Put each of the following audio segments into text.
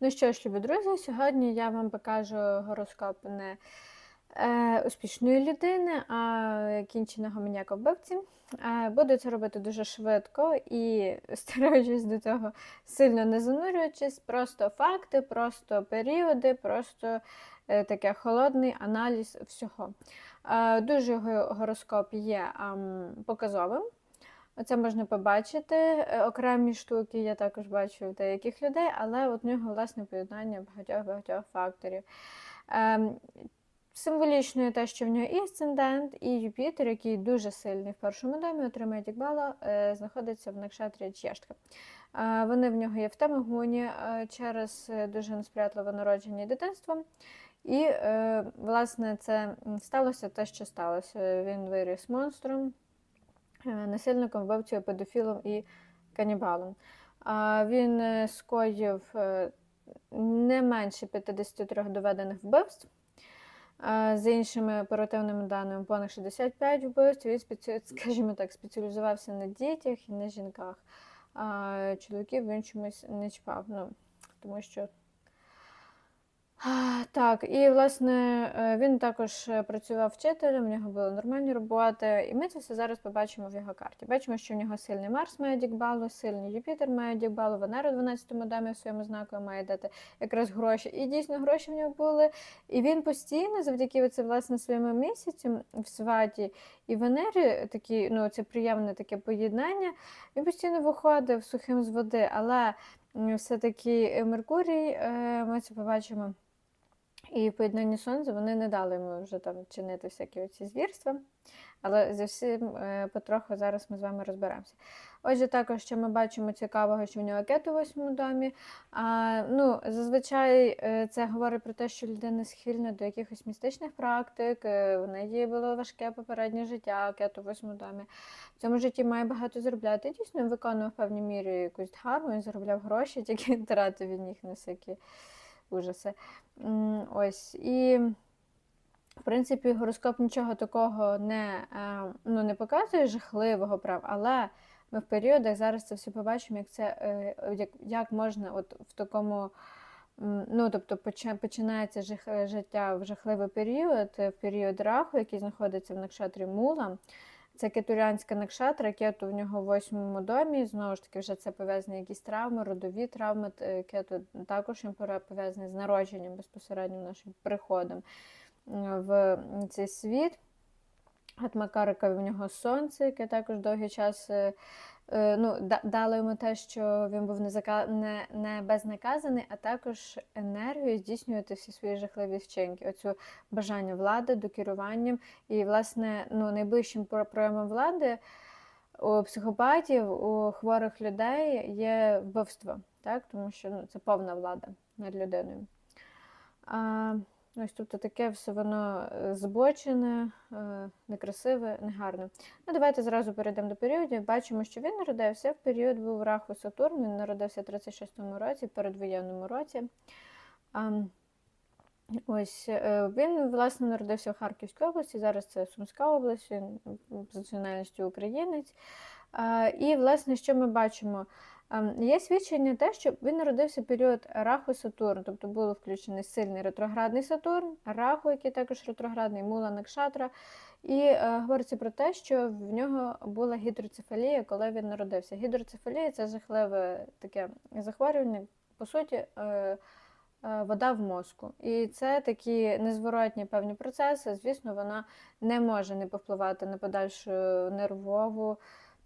Ну що ж, любі друзі, сьогодні я вам покажу гороскоп не е, успішної людини, а кінченого маніяка вбивці. Е, буду це робити дуже швидко і стараючись до цього сильно не занурюючись, просто факти, просто періоди, просто е, таке холодний аналіз всього. Е, дуже гороскоп є ем, показовим. Оце можна побачити. Е, Окремі штуки я також бачу в деяких людей, але от в нього власне поєднання багатьох-багатьох факторів. Ем, Символічно те, що в нього і асцендент, і Юпітер, який дуже сильний в першому домі, отримує Дікбала, е, знаходиться в накшатрі Чєштка. Е, Вони в нього є в Тамагуні через дуже несприятливе народження і дитинство. І, власне, це сталося те, що сталося. Він виріс монстром, насильником, вбивцею, педофілом і канібалом. Він е, скоїв е, не менше 53 доведених вбивств. За іншими оперативними даними, понад 65 вбивств. Він, скажімо так, спеціалізувався на дітях і на жінках. А чоловіків він чомусь не чіпав. Ну, тому що Так, і власне е, він також е, працював вчителем, в нього були нормальні роботи, і ми це все зараз побачимо в його карті. Бачимо, що в нього сильний Марс має дікбалу, сильний Юпітер має дікбалу, Венера в 12-му домі в своєму знаку має дати якраз гроші. І дійсно гроші в нього були. І він постійно, завдяки оце, власне своєму місяцю в сваті і Венері, такі, ну, це приємне таке поєднання, він постійно виходив сухим з води, але все-таки Меркурій, е, ми це побачимо. І в поєднанні сонця вони не дали йому вже там чинити всякі оці звірства. Але зі всім е, потроху зараз ми з вами розберемося. Отже, також що ми бачимо цікавого, що в нього кету в восьмому домі. А, ну, зазвичай е, це говорить про те, що людина схильна до якихось містичних практик, е, в неї було важке попереднє життя, кету в восьмому домі. В цьому житті має багато заробляти. Дійсно виконував в певній мірі якусь він заробляв гроші, тільки він тратив від них на всякі ужаси. Ось. І, в принципі, гороскоп нічого такого не, е, ну, не показує жахливого прав, але ми в періодах зараз це все побачимо, як це е, як, як можна от в такому. Ну, тобто починається е, життя в жахливий період, в період раху, який знаходиться в накшатрі Мула. Це кетуріанська накшат, ракету в нього в восьмому домі. Знову ж таки, вже це пов'язані якісь травми, родові травми. Е, Кету також пов'язаний з народженням безпосередньо нашим приходом е, в цей світ. Атмакарика в нього сонце, яке також довгий час е, ну, дало йому те, що він був не, не, безнаказаний, а також енергію здійснювати всі свої жахливі вчинки. Оцю бажання влади до керування. І, власне, ну, найближчим про- проявом влади у психопатів, у хворих людей є вбивство, так? тому що ну, це повна влада над людиною. А, ось тобто таке все воно е, збочене, е, некрасиве, негарне. Ну, давайте зразу перейдемо до періодів. Бачимо, що він народився в період був Раху Сатурн, він народився в 36-му році, передвоєнному році. Ось е, він власне народився в Харківській області. Зараз це Сумська область, він з національністю українець. І, власне, що ми бачимо? Ем, Є свідчення те, що він народився в період Раху Сатурн, тобто було включений сильний ретроградний Сатурн, Раху, який також ретроградний, Мула Накшатра. І е, говориться про те, що в нього була гідроцефалія, коли він народився. Гідроцефалія це жахливе таке захворювання, по суті. Е, е, Вода в мозку. І це такі незворотні певні процеси. Звісно, вона не може не повпливати на подальшу нервову,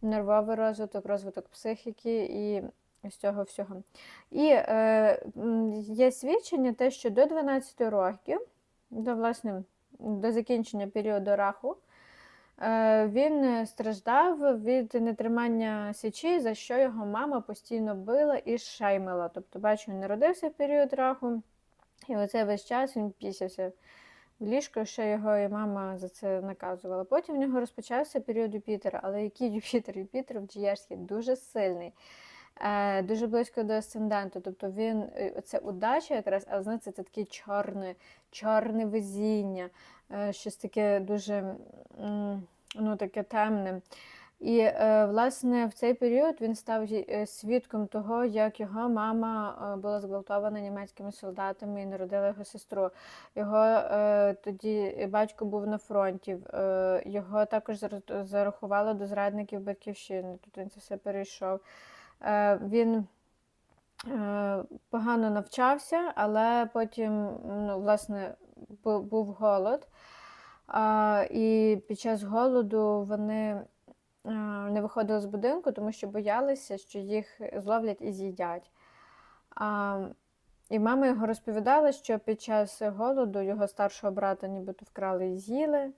нервовий розвиток, розвиток психіки і з цього всього. І е, є свідчення те, що до 12 років, до, власне, до закінчення періоду раху, е, він страждав від нетримання січі, за що його мама постійно била і шаймила. Тобто, бачу, він народився в період раху, і оцей весь час він пісявся ліжко, що його і мама за це наказувала. Потім в нього розпочався період Юпітера, але який Юпітер? Юпітер в Джієрській дуже сильний. е, Дуже близько до асценденту, тобто він е, це удача якраз, але знаєте, це таке чорне, чорне везіння, е, щось таке дуже ну, таке темне. І, е, власне, в цей період він став е, свідком того, як його мама е, була зґвалтована німецькими солдатами і народила його сестру. Його тоді батько був на фронті, його також зар- зарахували до зрадників батьківщини. Тут він це все перейшов. Він погано навчався, але потім, ну, власне, був голод. І під час голоду вони не виходили з будинку, тому що боялися, що їх зловлять і з'їдять. І мама його розповідала, що під час голоду його старшого брата нібито вкрали і з'їли.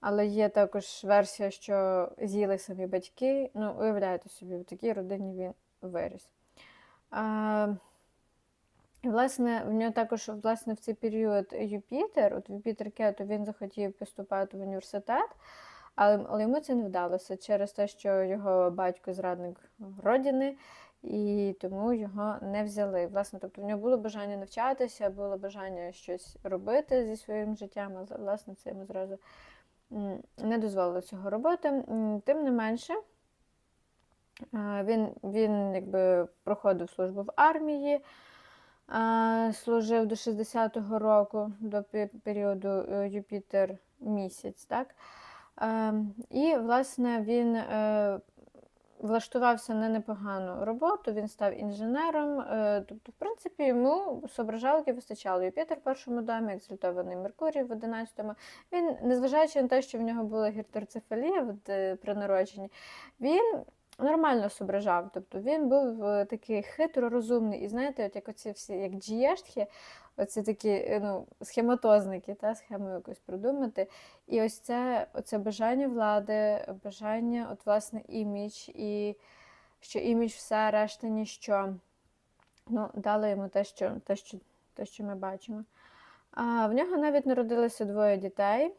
Але є також версія, що з'їли самі батьки. Ну, уявляєте собі, в такій родині він виріс. А, власне, в нього також власне, в цей період Юпітер, от Юпітер Кету, він захотів поступати в університет, але, але йому це не вдалося через те, що його батько зрадник родини, і тому його не взяли. Власне, тобто в нього було бажання навчатися, було бажання щось робити зі своїм життям, але власне це йому зразу не дозволило цього робити. Тим не менше, він, він якби проходив службу в армії. Служив до 60-го року, до періоду е, Юпітер місяць, так? Е, І, власне, він е, влаштувався на непогану роботу, він став інженером. е, Тобто, в принципі, йому соображалки вистачало. Юпітер в першому домі, екзальтований Меркурій в 11-му. Він, незважаючи на те, що в нього була гіртерцефалія е, при народженні, він нормально соображав. Тобто він був е, такий хитро розумний. І знаєте, от як оці всі, як джієштхи, оці такі е, ну, схематозники, та, схему якось придумати. І ось це оце бажання влади, бажання, от, власне, імідж, і що імідж все, решта ніщо. Ну, дали йому те, що, те, що, те, що ми бачимо. А в нього навіть народилося двоє дітей.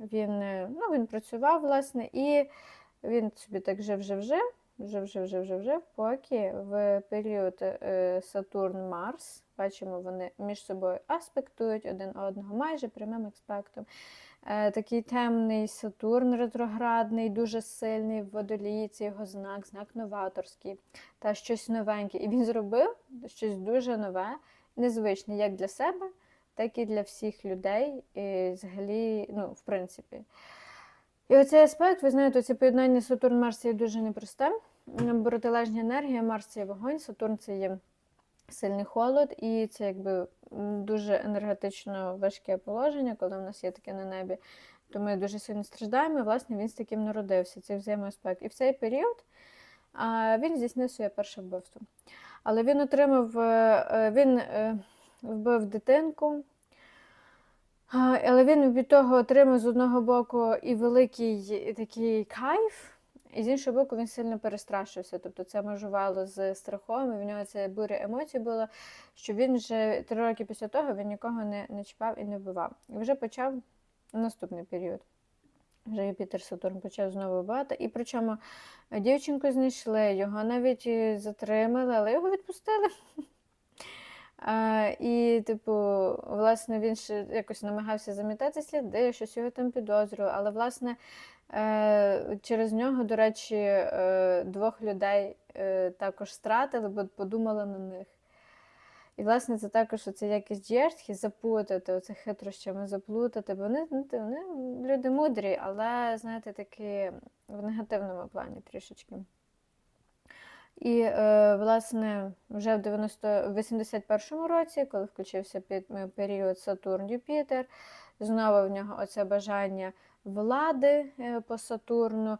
Він, е, ну, він працював, власне, і він собі так жив-жив-жив, жив-жив-жив-жив-жив, поки в період е, Сатурн-Марс, бачимо, вони між собою аспектують один одного, майже прямим експектом. Е, такий темний Сатурн ретроградний, дуже сильний в водолії, це його знак, знак новаторський та щось новеньке. І він зробив щось дуже нове, незвичне як для себе, так і для всіх людей, і взагалі, ну, в принципі. І оцей аспект, ви знаєте, це поєднання Сатурн-Марс є дуже непросте. Протилежні енергія, Марс це є вогонь, Сатурн це є сильний холод, і це якби дуже енергетично важке положення, коли в нас є таке на небі. То ми дуже сильно страждаємо. І, власне, він з таким народився, цей взаємоаспект. І в цей період він здійснив своє перше вбивство. Але він отримав, е, е, він е, вбив дитинку. Але він від того отримав з одного боку і великий такий кайф, і з іншого боку, він сильно перестрашився. Тобто це межувало з страхом, і в нього це буря емоцій було, що він вже три роки після того він нікого не, не чіпав і не вбивав. І вже почав наступний період. Вже Юпітер Сатурн почав знову вбивати. І причому дівчинку знайшли, його навіть затримали, але його відпустили. А, і, типу, власне, він ще якось намагався замітати сліди, щось його там підозрював. Але, власне, е, через нього, до речі, е, двох людей е, також стратили, бо подумали на них. І, власне, це також оце якість джерстхи, запутати, оце хитрощами заплутати, бо вони, ну, вони люди мудрі, але, знаєте, такі в негативному плані трішечки. І, е, власне, вже в 90, 81-му році, коли включився е, період Сатурн-Юпітер, знову в нього оце бажання влади е, по Сатурну.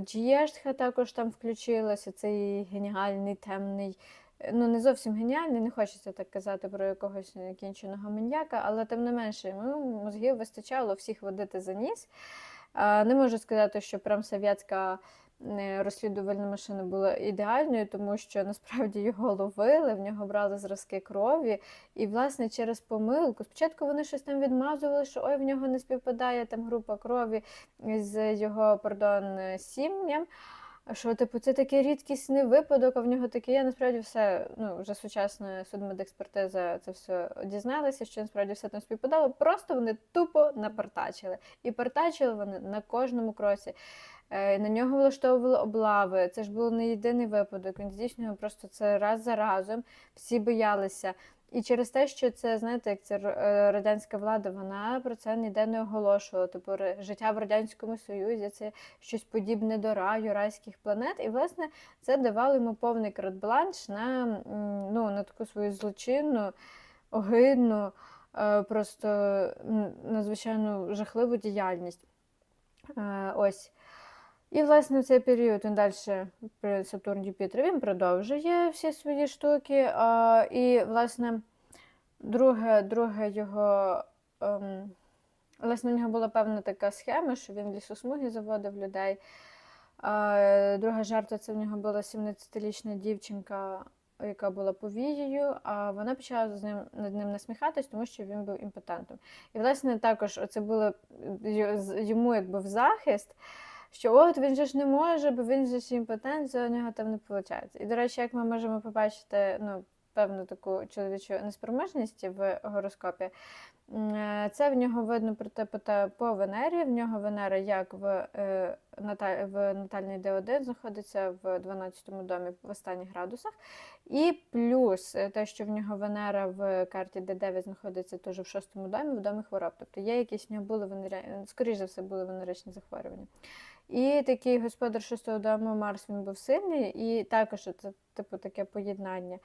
Джієштха також там включилася, цей геніальний темний. Ну, не зовсім геніальний, не хочеться так казати про якогось некінченого маньяка, але тим не менше, йому мозгів вистачало всіх водити за ніс. Не можу сказати, що прям совєтська розслідувальна машина була ідеальною, тому що насправді його ловили, в нього брали зразки крові. І, власне, через помилку. Спочатку вони щось там відмазували, що ой, в нього не співпадає там група крові з його, пардон, сім'ям. Що, типу, це такий рідкісний випадок, а в нього таке є. Насправді все, ну, вже сучасна судмедекспертиза це все дізналася, що насправді все там співпадало. Просто вони тупо напартачили. І партачили вони на кожному кроці. Е, На нього влаштовували облави. Це ж був не єдиний випадок. Він здійснював просто це раз за разом. Всі боялися. І через те, що це, знаєте, як це е, радянська влада, вона про це ніде не оголошувала. Типу, життя в Радянському Союзі це щось подібне до раю, райських планет. І, власне, це давало йому повний карт-бланш на, ну, на таку свою злочинну, огидну, е, просто надзвичайно жахливу діяльність. Ось. І, власне, в цей період він далі при Сатурн Юпітер він продовжує всі свої штуки. А, і, власне, друге, друге його. Ем, власне, в нього була певна така схема, що він лісосмуги заводив людей. А, друга жертва це в нього була 17-річна дівчинка, яка була повією, а вона почала з ним над ним насміхатись, тому що він був імпотентом. І, власне, також це було йому якби в захист що от він же ж не може, бо він же ж імпотент, за нього там не виходить. І, до речі, як ми можемо побачити ну, певну таку чоловічу неспроможність в гороскопі, е, це в нього видно проте по, Венері. В нього Венера як в, е, в натальній Д1 знаходиться в 12 домі в останніх градусах. І плюс е, те, що в нього Венера в карті Д9 знаходиться теж в шостому домі, в домі хвороб. Тобто є якісь в нього були скоріш за все, були венеричні захворювання. І такий господар шостого дому Марс він був сильний, і також це типу таке поєднання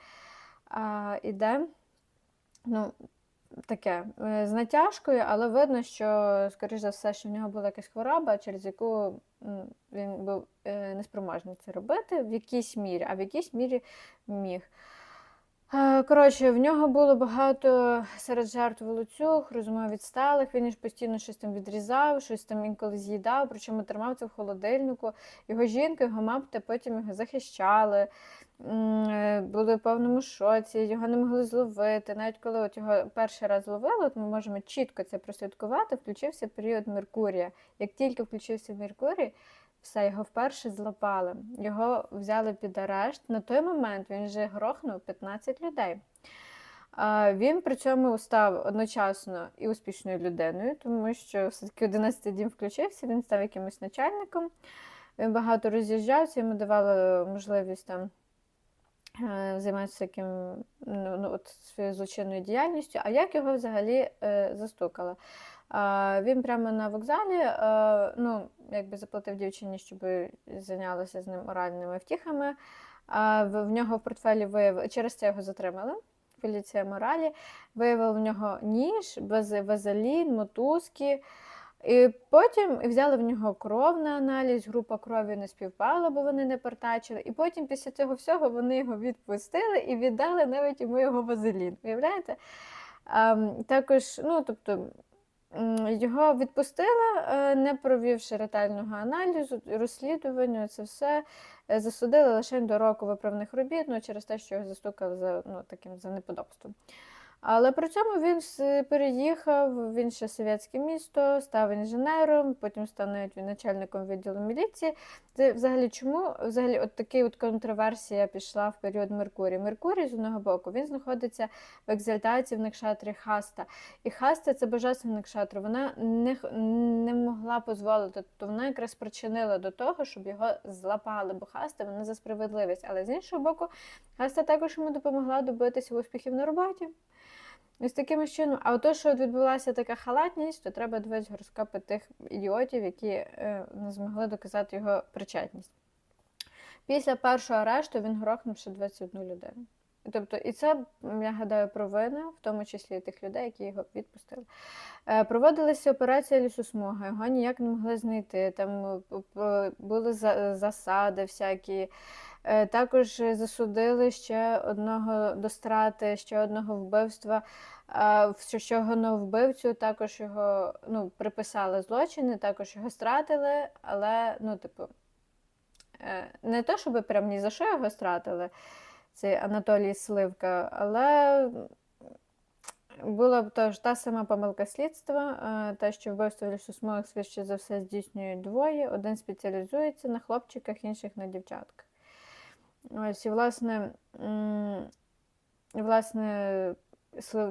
а, іде. Ну, таке е, з натяжкою, але видно, що, скоріш за все, що в нього була якась хвороба, через яку він був е, неспроможний це робити в якійсь мірі, а в якійсь мірі міг. Е, Коротше, в нього було багато серед жертв волоцюг, розумов відсталих. Він ж постійно щось там відрізав, щось там інколи з'їдав, причому тримав це в холодильнику. Його жінка, його мати потім його захищали, е, були в повному шоці, його не могли зловити. Навіть коли от його перший раз зловили, от ми можемо чітко це прослідкувати, включився період Меркурія. Як тільки включився Меркурій, все, його вперше злапали. Його взяли під арешт. На той момент він вже грохнув 15 людей. Він при цьому став одночасно і успішною людиною, тому що все-таки 11 дім включився, він став якимось начальником. Він багато роз'їжджався, йому давали можливість там е, займатися таким, ну, ну, от, своєю злочинною діяльністю. А як його взагалі е, застукали? А, Він прямо на вокзалі е, ну, якби заплатив дівчині, щоб зайнялася з ним оральними втіхами. В, нього в портфелі виявили, через це його затримали. Поліція моралі виявила в нього ніж, вазелін, мотузки. І потім взяли в нього кров на аналіз, група крові не співпала, бо вони не партачили. І потім після цього всього вони його відпустили і віддали навіть йому його вазелін. Уявляєте? Ем, також, ну, тобто, його відпустили, е, не провівши ретельного аналізу, розслідування, це все е, засудили лише до року виправних робіт, ну, через те, що його застукали за, ну, таким, за неподобством. Але при цьому він переїхав в інше совєтське місто, став інженером, потім став начальником відділу міліції. Це взагалі чому взагалі от такий от контроверсія пішла в період Меркурія? Меркурій з одного боку він знаходиться в екзальтації в Накшатрі Хаста. І Хаста це божественна Накшатра. Вона не, не могла дозволити, тобто вона якраз спричинила до того, щоб його злапали, бо Хаста вона за справедливість. Але з іншого боку, Хаста також йому допомогла добитися успіхів на роботі. Ось таким чином. А то, що от відбулася така халатність, то треба дивитися гороскопи тих ідіотів, які е, не змогли доказати його причетність. Після першого арешту він грохнув ще 21 людину. Тобто, і це, я гадаю, провина, в тому числі тих людей, які його відпустили. Е, Проводилася операція лісосмуга, його ніяк не могли знайти. Там е, були засади всякі. Е, Також засудили ще одного до страти, ще одного вбивства. Що- на вбивцю також його ну, приписали злочини, також його стратили, але ну, типу, не то, щоб прям ні за що його стратили, цей Анатолій Сливка, але була б теж та сама помилка слідства, е, те, що вбивство в лісосмугах швидше за все здійснюють двоє. Один спеціалізується на хлопчиках, інших на дівчатках. Ось, і, власне, власне,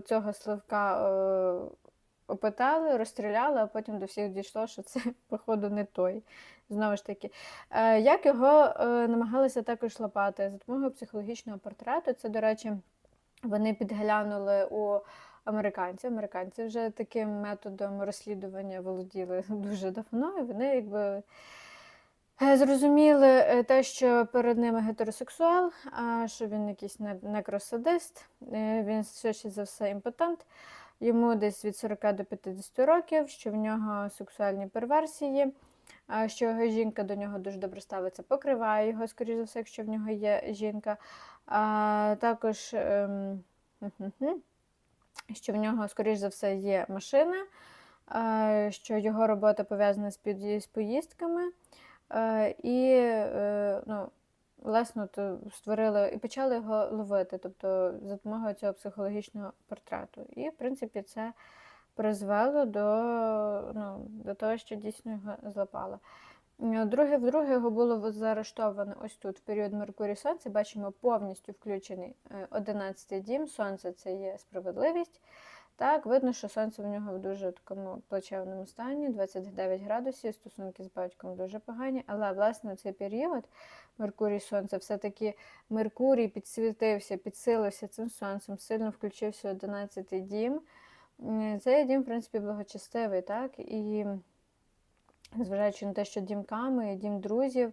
цього сливка е, опитали, розстріляли, а потім до всіх дійшло, що це, походу, не той. Знову ж таки, Е, як його е, намагалися також лапати за допомогою психологічного портрету. Це, до речі, вони підглянули у американців. Американці вже таким методом розслідування володіли дуже давно, і вони якби. е, Зрозуміли те, що перед ними гетеросексуал, що він якийсь некросадист, він швидше за все імпотент, йому десь від 40 до 50 років, що в нього сексуальні перверсії, що його жінка до нього дуже добре ставиться, покриває його, скоріш за все, якщо в нього є жінка. А також, ем, що в нього, скоріш за все, є машина, що його робота пов'язана з, поїздками. І е, ну, власне то створили і почали його ловити, тобто за допомогою цього психологічного портрету. І, в принципі, це призвело до, ну, до того, що дійсно його злапали. Е, Друге, вдруге його було заарештовано ось тут, в період Меркурій Сонце. Бачимо повністю включений 11-й дім. Сонце це є справедливість. Так, видно, що сонце в нього в дуже такому плачевному стані, 29 градусів, стосунки з батьком дуже погані. Але, власне, цей період Меркурій Сонце, все-таки Меркурій підсвітився, підсилився цим сонцем, сильно включився 11-й дім. Цей дім, в принципі, благочестивий, так? І зважаючи на те, що дім ками, дім друзів.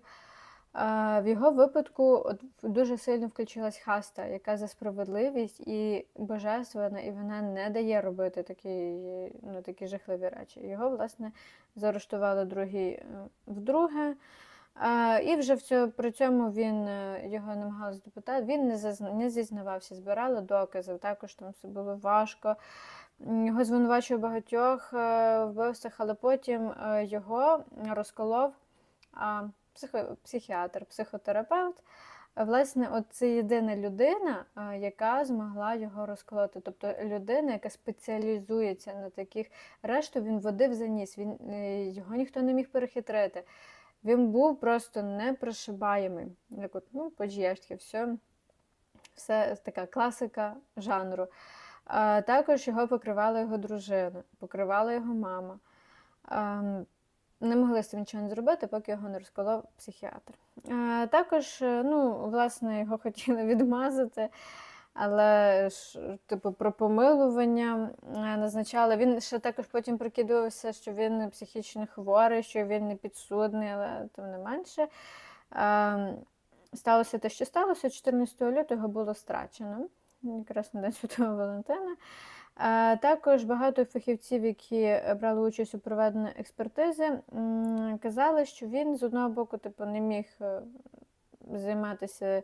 В його випадку дуже сильно включилась хаста, яка за справедливість і божественна, і вона не дає робити такі, ну, такі жахливі речі. Його, власне, заарештували другий е, вдруге. А, І вже в цьому, при цьому він е, його намагалися допитати. Він не, зазна, не зізнавався, збирали докази. Також там все було важко. Його звинувачує в багатьох е, вбивствах, але потім е, його розколов психіатр, психотерапевт. Е, Власне, от це єдина людина, е, яка змогла його розколоти. Тобто людина, яка спеціалізується на таких решту, він водив за ніс, він, е, його ніхто не міг перехитрити. Він був просто непрошибаємий. Як от, ну, Поджєшки, все, все така класика жанру. А, також його покривала його дружина, покривала його мама. А, не могли з цим нічого не зробити, поки його не розколов психіатр. А, також, е, ну, власне, його хотіли відмазати, але ж, типу, про помилування е, назначали. Він ще також потім прикидувався, що він психічно хворий, що він не підсудний, але тим не менше. Сталося те, що сталося. 14 лютого було страчено, якраз на День Святого Валентина. Також багато фахівців, які брали участь у проведенні експертизи, казали, що він з одного боку типу, не міг е, займатися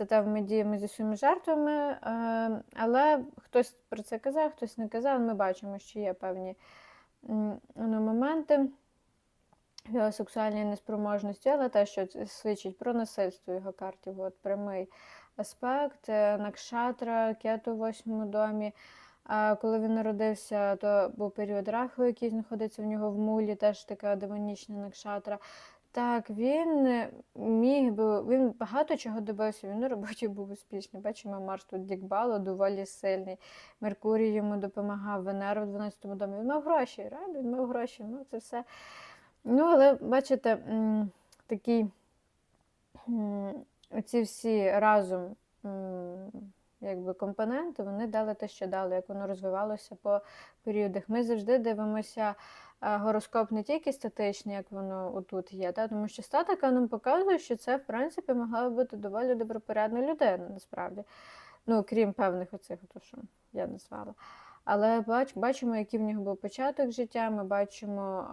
статевими діями зі своїми жертвами, е, але хтось про це казав, хтось не казав. Ми бачимо, що є певні ну, моменти в його сексуальній неспроможності, але те, що свідчить про насильство його карті, от прямий аспект, е, Накшатра, кету в восьмому домі. Коли він народився, то був період раху, який знаходиться в нього в мулі, теж така демонічна накшатра. Так, він е, міг би, він багато чого добився, він на роботі був успішний. Бачимо, Марс тут Дікбало доволі сильний. Меркурій йому допомагав, Венера в 12-му домі. Він мав гроші, реально, він мав гроші. Ну, це все. Ну, але бачите, м, такий оці всі разом якби компоненти, вони дали те, що дали, як воно розвивалося по періодах. Ми завжди дивимося гороскоп не тільки статичний, як воно отут є, та? тому що статика нам показує, що це, в принципі, могла бути доволі добропорядна людина, насправді. Ну, крім певних оцих, то, що я назвала. Але бач, бачимо, який в нього був початок життя. Ми бачимо,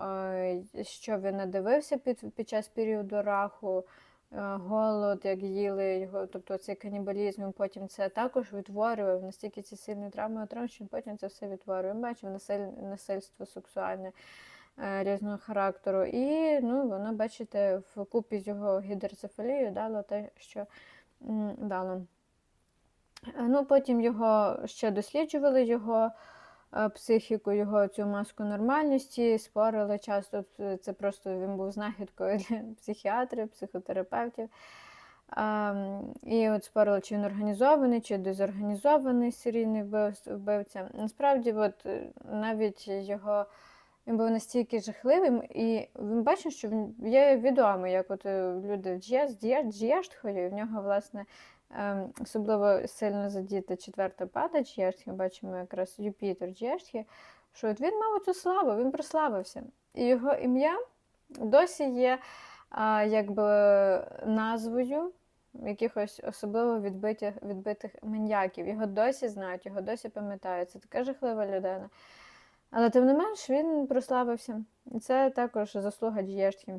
е, що він надивився під, під час періоду раху, е, голод, як їли його, тобто цей канібалізм, він потім це також відтворював. Настільки ці сильні травми отримав, що він потім це все відтворює. Ми бачимо насиль, насильство сексуальне е, різного характеру. І ну, воно, бачите, в купі з його гідроцефалією дало те, що дало. Е, Ну, потім його ще досліджували його е, психіку, його цю маску нормальності, спорили часто. е, Це просто він був знахідкою для психіатрів, психотерапевтів. І от спорили, чи він організований, чи дезорганізований серійний вбив- вбивця. Насправді, от, е, навіть його він був настільки жахливим, і він бачив, що він є відомий, як от е, люди в Джєштхолі, і в нього, власне, ем, особливо сильно задіти четверта пада Джєштхі, бачимо якраз Юпітер Джєштхі, що от він мав цю славу, він прославився. І його ім'я досі є а, якби назвою якихось особливо відбитих, відбитих маньяків. Його досі знають, його досі пам'ятають. Це така жахлива людина. Але тим не менш він прославився. І це також заслуга Дієштхі.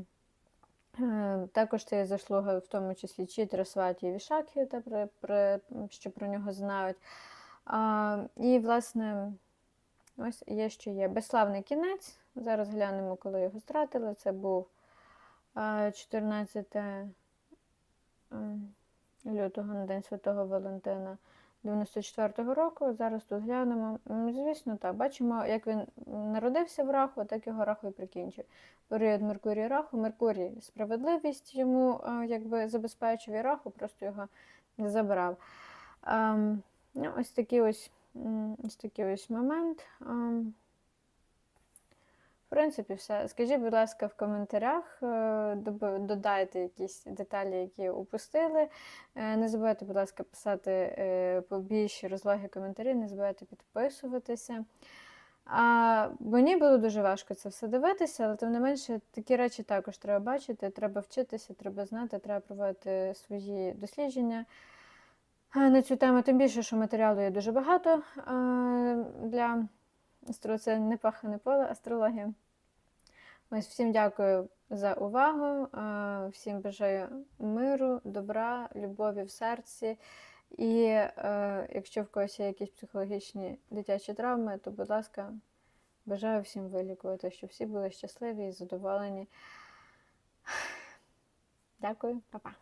Е, Також це є заслуга в тому числі Чітра Сваті і Вішакхі, та про, що про нього знають. А, і, власне, ось є що є. Безславний кінець. Зараз глянемо, коли його стратили. Це був 14 лютого на День Святого Валентина 94-го року. Зараз тут глянемо. Звісно, так. Бачимо, як він народився в раху, так його раху і прикінчив. Період Меркурій раху. Меркурій справедливість йому якби забезпечив і раху, просто його забрав. Ем, ну, ось такий ось, ось такий ось момент. Принципі, все. Скажіть, будь ласка, в коментарях, е, додайте якісь деталі, які упустили. Е, Не забувайте, будь ласка, писати е, побільші розлоги коментарі, не забувайте підписуватися. А, мені було дуже важко це все дивитися, але тим не менше такі речі також треба бачити, треба вчитися, треба знати, треба проводити свої дослідження на цю тему. Тим більше, що матеріалу є дуже багато для астро... це не пахане поле астрологія. Ось всім дякую за увагу. Всім бажаю миру, добра, любові в серці. І е, якщо в когось є якісь психологічні дитячі травми, то, будь ласка, бажаю всім вилікувати, щоб всі були щасливі і задоволені. Дякую, па-па.